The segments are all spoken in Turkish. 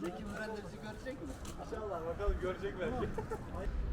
Zeki bizi görecek mi? İnşallah bakalım görecek belki.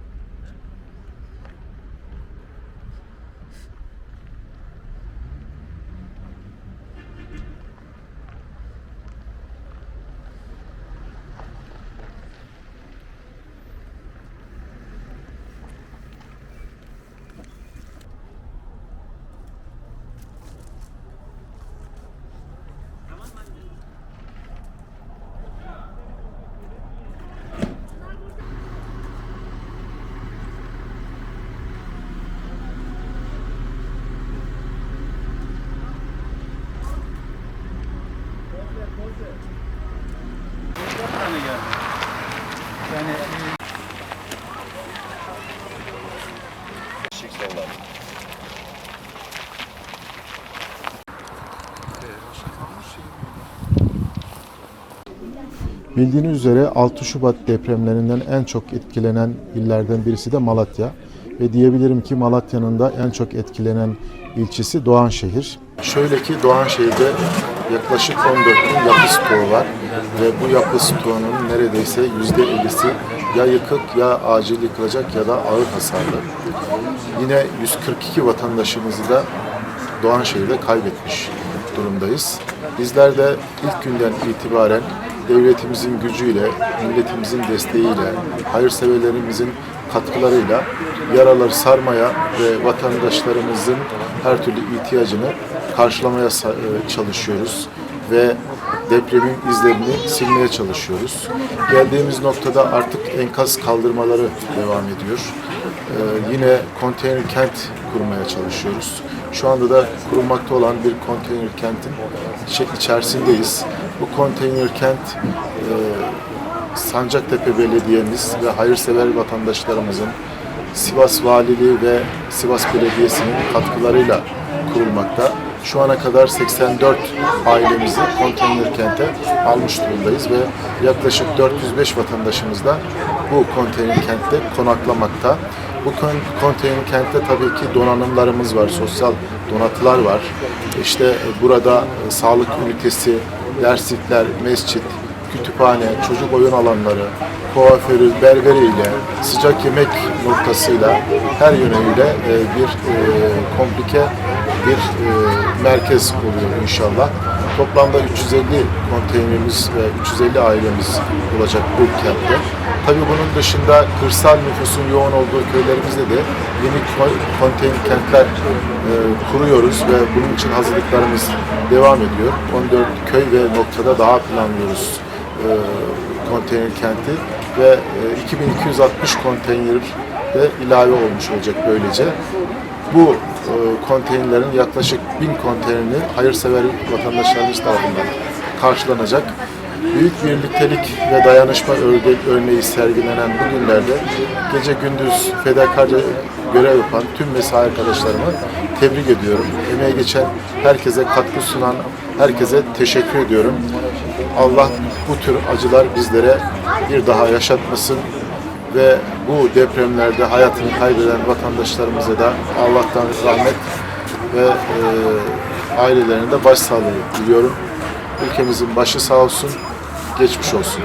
Bildiğiniz üzere 6 Şubat depremlerinden en çok etkilenen illerden birisi de Malatya. Ve diyebilirim ki Malatya'nın da en çok etkilenen ilçesi Doğanşehir. Şöyle ki Doğanşehir'de yaklaşık 14 bin yapı stoğu var. Ve bu yapı stoğunun neredeyse %50'si ya yıkık ya acil yıkılacak ya da ağır hasarlı. Yine 142 vatandaşımızı da Doğanşehir'de kaybetmiş durumdayız. Bizler de ilk günden itibaren devletimizin gücüyle, milletimizin desteğiyle, hayırseverlerimizin katkılarıyla yaraları sarmaya ve vatandaşlarımızın her türlü ihtiyacını karşılamaya e, çalışıyoruz ve depremin izlerini silmeye çalışıyoruz. Geldiğimiz noktada artık enkaz kaldırmaları devam ediyor. Ee, yine konteyner kent kurmaya çalışıyoruz. Şu anda da kurulmakta olan bir konteyner kentin içe- içerisindeyiz. Bu konteyner kent e, Sancaktepe Belediye'miz ve hayırsever vatandaşlarımızın Sivas Valiliği ve Sivas Belediyesi'nin katkılarıyla kurulmakta. Şu ana kadar 84 ailemizi konteyner kente almış durumdayız ve yaklaşık 405 vatandaşımız da bu konteyner kentte konaklamakta. Bu kon- konteyner kentte tabii ki donanımlarımız var, sosyal donatılar var. İşte e, burada e, sağlık ünitesi, derslikler, mescit, kütüphane, çocuk oyun alanları, kuaförü, berberiyle, sıcak yemek noktasıyla her yönüyle e, bir komplike bir e, merkez oluyor inşallah. Toplamda 350 konteynerimiz ve 350 ailemiz olacak bu kentte. Tabii bunun dışında kırsal nüfusun yoğun olduğu köylerimizde de yeni ko- konteyner kentler e, kuruyoruz ve bunun için hazırlıklarımız devam ediyor. 14 köy ve noktada daha planlıyoruz e, konteyner kenti ve e, 2260 konteyner de ilave olmuş olacak böylece. Bu e, konteynerlerin yaklaşık 1000 konteynerini hayırsever vatandaşlarımız tarafından karşılanacak. Büyük birliktelik ve dayanışma örneği sergilenen bu günlerde gece gündüz fedakarca görev yapan tüm mesai arkadaşlarımı tebrik ediyorum. Emeği geçen herkese katkı sunan herkese teşekkür ediyorum. Allah bu tür acılar bizlere bir daha yaşatmasın ve bu depremlerde hayatını kaybeden vatandaşlarımıza da Allah'tan rahmet ve e, ailelerine de başsağlığı diliyorum. Ülkemizin başı sağ olsun, geçmiş olsun.